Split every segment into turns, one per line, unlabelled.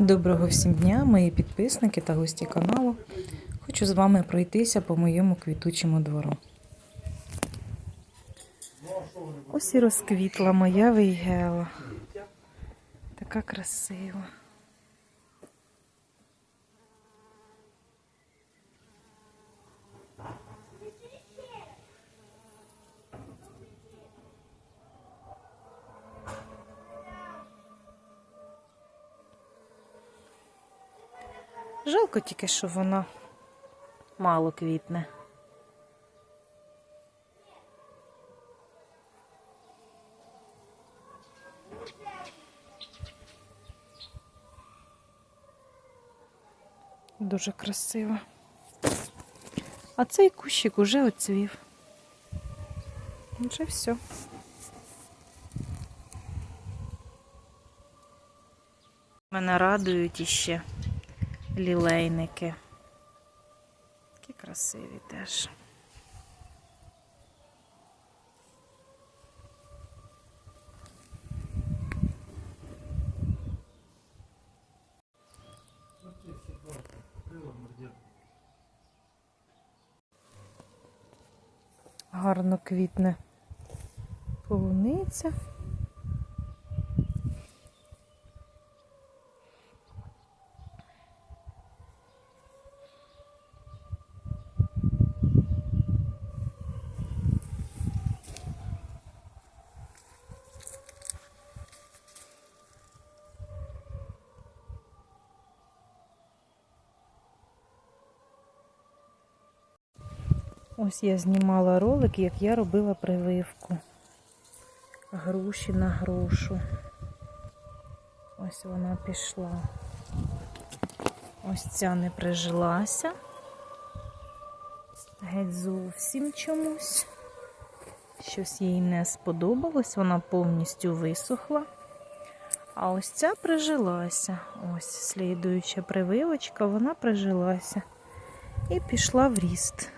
Доброго всім дня, мої підписники та гості каналу. Хочу з вами пройтися по моєму квітучому двору. Ось і розквітла моя вейгела. Така красива. Жалко тільки, що вона мало квітне. Дуже красиво. А цей кущик уже оцвів. Вже все. Мене радують іще лілейники. Такі красиві теж. Гарно квітне полуниця. Ось я знімала ролик, як я робила прививку. Груші на грушу. Ось вона пішла. Ось ця не прижилася. Геть зовсім чомусь. Щось їй не сподобалось, вона повністю висохла. А ось ця прижилася. Ось слідуюча прививочка, вона прижилася і пішла в ріст.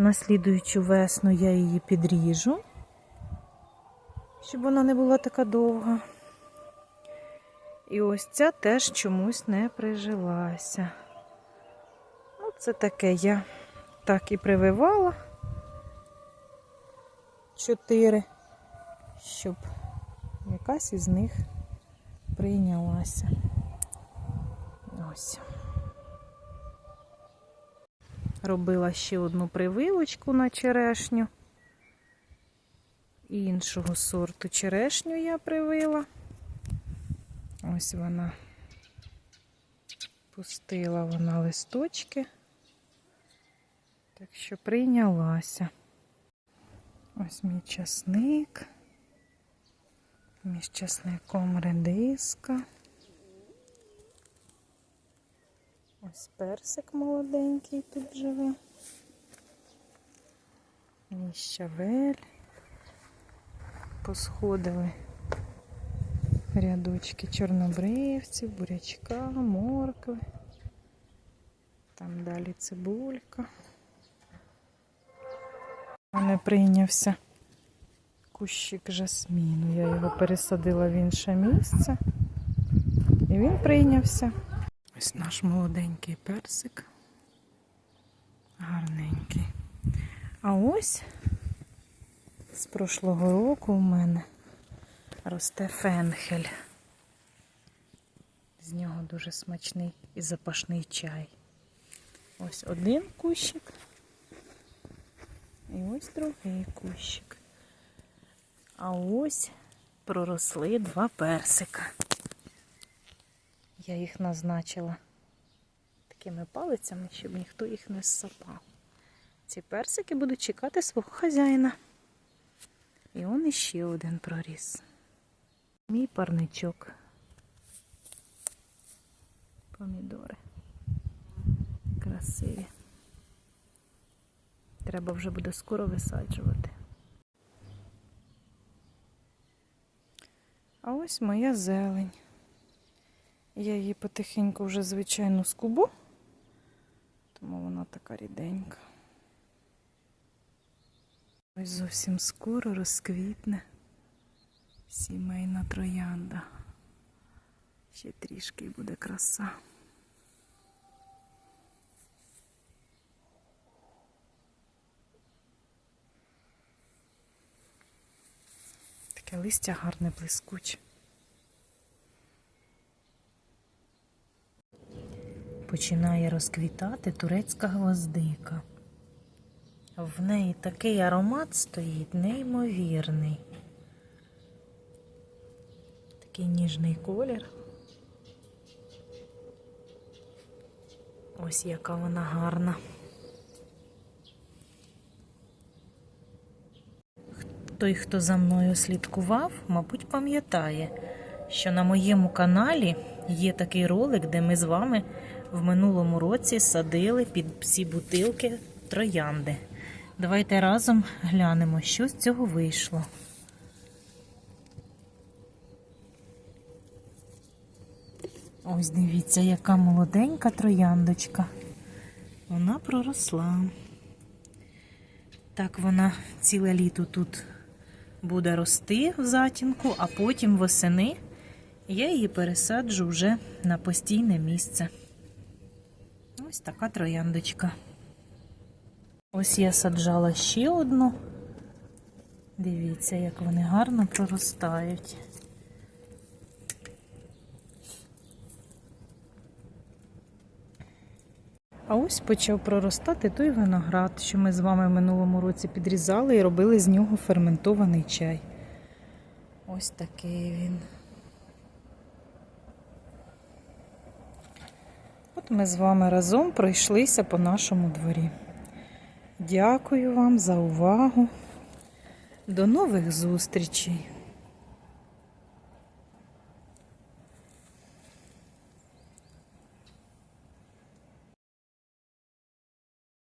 На слідуючу весну я її підріжу, щоб вона не була така довга. І ось ця теж чомусь не прижилася. Ну, це таке я так і прививала чотири, щоб якась із них прийнялася. Ось. Робила ще одну прививочку на черешню. Іншого сорту черешню я привила. Ось вона пустила вона листочки, так що прийнялася. Ось мій часник, між часником редиска. Ось персик молоденький тут живе. І щавель. Посходили рядочки чорнобривців, бурячка, моркви. Там далі цибулька. У мене прийнявся кущик жасміну. Я його пересадила в інше місце. І він прийнявся. Ось наш молоденький персик. Гарненький. А ось з прошлого року у мене росте фенхель. З нього дуже смачний і запашний чай. Ось один кущик. І ось другий кущик. А ось проросли два персика. Я їх назначила такими палицями, щоб ніхто їх не ссапав. Ці персики будуть чекати свого хазяїна. І он іще один проріс. Мій парничок. Помідори. Красиві. Треба вже буде скоро висаджувати. А ось моя зелень. Я її потихеньку вже, звичайно, скубу, тому вона така ріденька. Ось зовсім скоро розквітне сімейна троянда. Ще трішки і буде краса. Таке листя гарне блискуче. Починає розквітати турецька гвоздика. В неї такий аромат стоїть неймовірний. Такий ніжний колір. Ось яка вона гарна. Той, хто за мною слідкував, мабуть, пам'ятає, що на моєму каналі є такий ролик, де ми з вами в минулому році садили під всі бутилки троянди. Давайте разом глянемо, що з цього вийшло. Ось дивіться, яка молоденька трояндочка. Вона проросла. Так вона ціле літо тут буде рости в затінку, а потім восени я її пересаджу вже на постійне місце. Ось така трояндочка. Ось я саджала ще одну. Дивіться, як вони гарно проростають. А ось почав проростати той виноград, що ми з вами в минулому році підрізали і робили з нього ферментований чай. Ось такий він. Ми з вами разом пройшлися по нашому дворі. Дякую вам за увагу. До нових зустрічей!